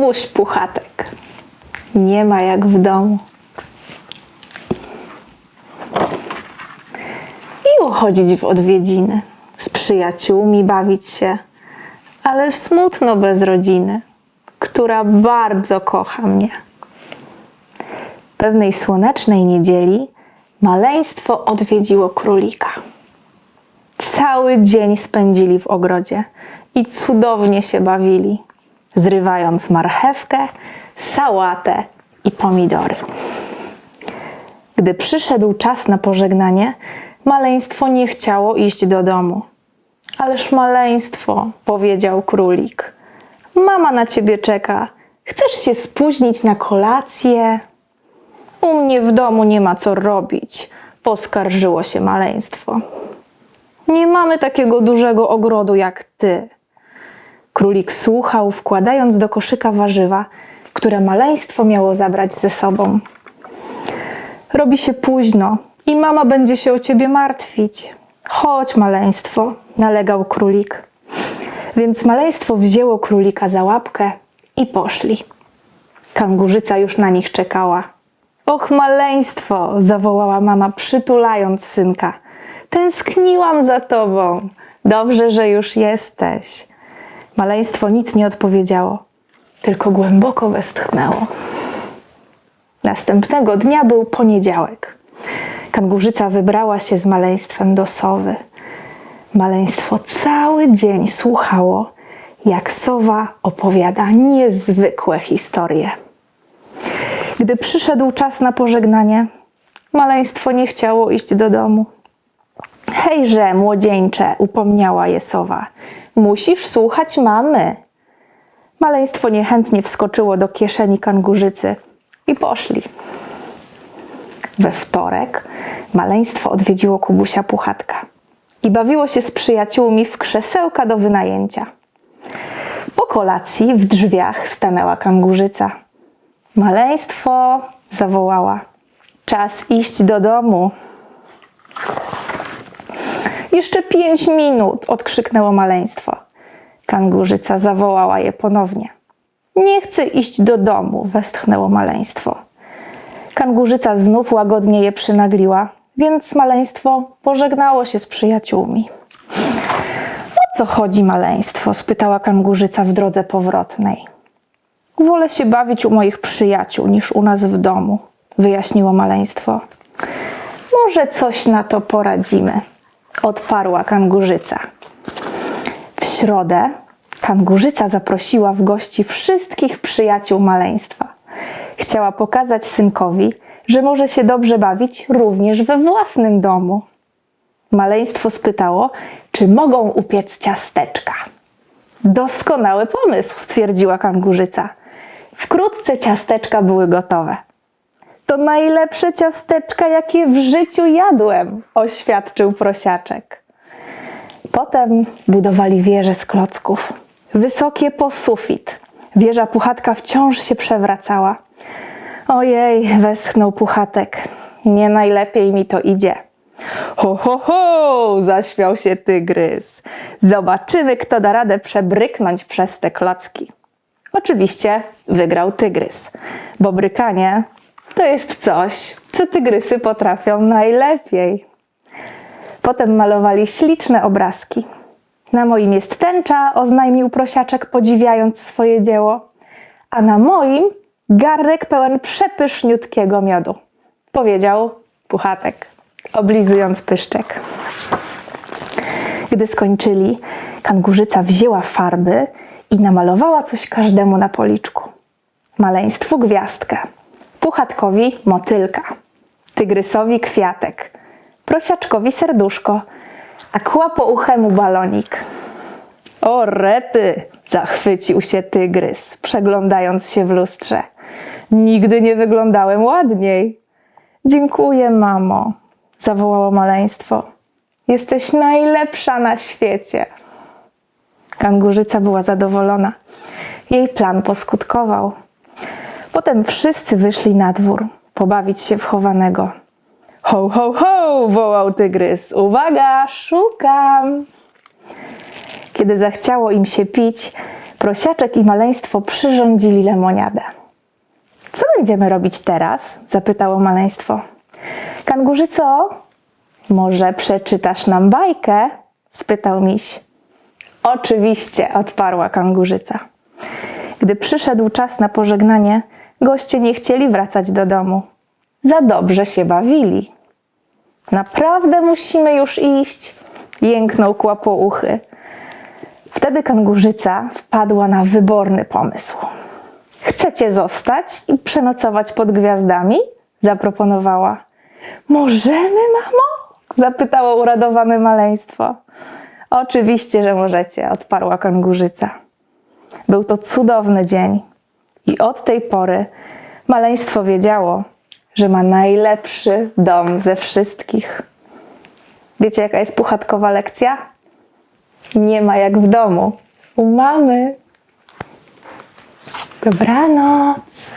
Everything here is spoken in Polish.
Kubuś Puchatek. Nie ma jak w domu. Miło chodzić w odwiedziny, z przyjaciółmi bawić się, ale smutno bez rodziny, która bardzo kocha mnie. Pewnej słonecznej niedzieli maleństwo odwiedziło królika. Cały dzień spędzili w ogrodzie i cudownie się bawili, zrywając marchewkę, sałatę i pomidory. Gdy przyszedł czas na pożegnanie, maleństwo nie chciało iść do domu. Ależ maleństwo, powiedział królik. Mama na ciebie czeka. Chcesz się spóźnić na kolację? U mnie w domu nie ma co robić, poskarżyło się maleństwo. Nie mamy takiego dużego ogrodu jak ty. Królik słuchał, wkładając do koszyka warzywa, które maleństwo miało zabrać ze sobą. Robi się późno i mama będzie się o ciebie martwić. Chodź, maleństwo, nalegał królik. Więc maleństwo wzięło królika za łapkę i poszli. Kangurzyca już na nich czekała. Och, maleństwo, zawołała mama, przytulając synka. Tęskniłam za tobą. Dobrze, że już jesteś. Maleństwo nic nie odpowiedziało, tylko głęboko westchnęło. Następnego dnia był poniedziałek. Kangurzyca wybrała się z maleństwem do sowy. Maleństwo cały dzień słuchało, jak sowa opowiada niezwykłe historie. Gdy przyszedł czas na pożegnanie, maleństwo nie chciało iść do domu. Hejże, młodzieńcze, upomniała je sowa. Musisz słuchać mamy. Maleństwo niechętnie wskoczyło do kieszeni kangurzycy i poszli. We wtorek maleństwo odwiedziło Kubusia Puchatka i bawiło się z przyjaciółmi w krzesełka do wynajęcia. Po kolacji w drzwiach stanęła kangurzyca. Maleństwo zawołała. Czas iść do domu. Jeszcze pięć minut, odkrzyknęło maleństwo. Kangurzyca zawołała je ponownie. Nie chcę iść do domu, westchnęło maleństwo. Kangurzyca znów łagodnie je przynagliła, więc maleństwo pożegnało się z przyjaciółmi. O co chodzi maleństwo? spytała kangurzyca w drodze powrotnej. Wolę się bawić u moich przyjaciół niż u nas w domu, wyjaśniło maleństwo. Może coś na to poradzimy, odparła kangurzyca. Środę kangurzyca zaprosiła w gości wszystkich przyjaciół maleństwa. Chciała pokazać synkowi, że może się dobrze bawić również we własnym domu. Maleństwo spytało, czy mogą upiec ciasteczka. Doskonały pomysł, stwierdziła kangurzyca. Wkrótce ciasteczka były gotowe. To najlepsze ciasteczka, jakie w życiu jadłem, oświadczył prosiaczek. Potem budowali wieże z klocków. Wysokie po sufit. Wieża puchatka wciąż się przewracała. Ojej, westchnął puchatek. Nie najlepiej mi to idzie. Ho, ho, ho! zaśmiał się tygrys. Zobaczymy, kto da radę przebryknąć przez te klocki. Oczywiście wygrał tygrys, bo brykanie to jest coś, co tygrysy potrafią najlepiej. Potem malowali śliczne obrazki. Na moim jest tęcza, oznajmił prosiaczek, podziwiając swoje dzieło, a na moim garnek pełen przepyszniutkiego miodu, powiedział puchatek, oblizując pyszczek. Gdy skończyli, kangurzyca wzięła farby i namalowała coś każdemu na policzku. Maleństwu gwiazdkę, puchatkowi motylka, tygrysowi kwiatek, prosiaczkowi serduszko, a kłapouchemu balonik. O rety! Zachwycił się tygrys, przeglądając się w lustrze. Nigdy nie wyglądałem ładniej. Dziękuję, mamo, zawołało maleństwo. Jesteś najlepsza na świecie. Kangurzyca była zadowolona. Jej plan poskutkował. Potem wszyscy wyszli na dwór, pobawić się w chowanego. Ho, ho, ho! wołał tygrys. Uwaga, szukam! Kiedy zachciało im się pić, Prosiaczek i maleństwo przyrządzili lemoniadę. Co będziemy robić teraz? zapytało maleństwo. Kangurzyco, może przeczytasz nam bajkę? spytał miś. Oczywiście, odparła kangurzyca. Gdy przyszedł czas na pożegnanie, goście nie chcieli wracać do domu. Za dobrze się bawili. Naprawdę musimy już iść? Jęknął kłapouchy. Wtedy kangurzyca wpadła na wyborny pomysł. Chcecie zostać i przenocować pod gwiazdami? zaproponowała. Możemy, mamo? zapytało uradowane maleństwo. Oczywiście, że możecie, odparła kangurzyca. Był to cudowny dzień i od tej pory maleństwo wiedziało, że ma najlepszy dom ze wszystkich. Wiecie, jaka jest puchatkowa lekcja? Nie ma jak w domu. U mamy. Dobranoc.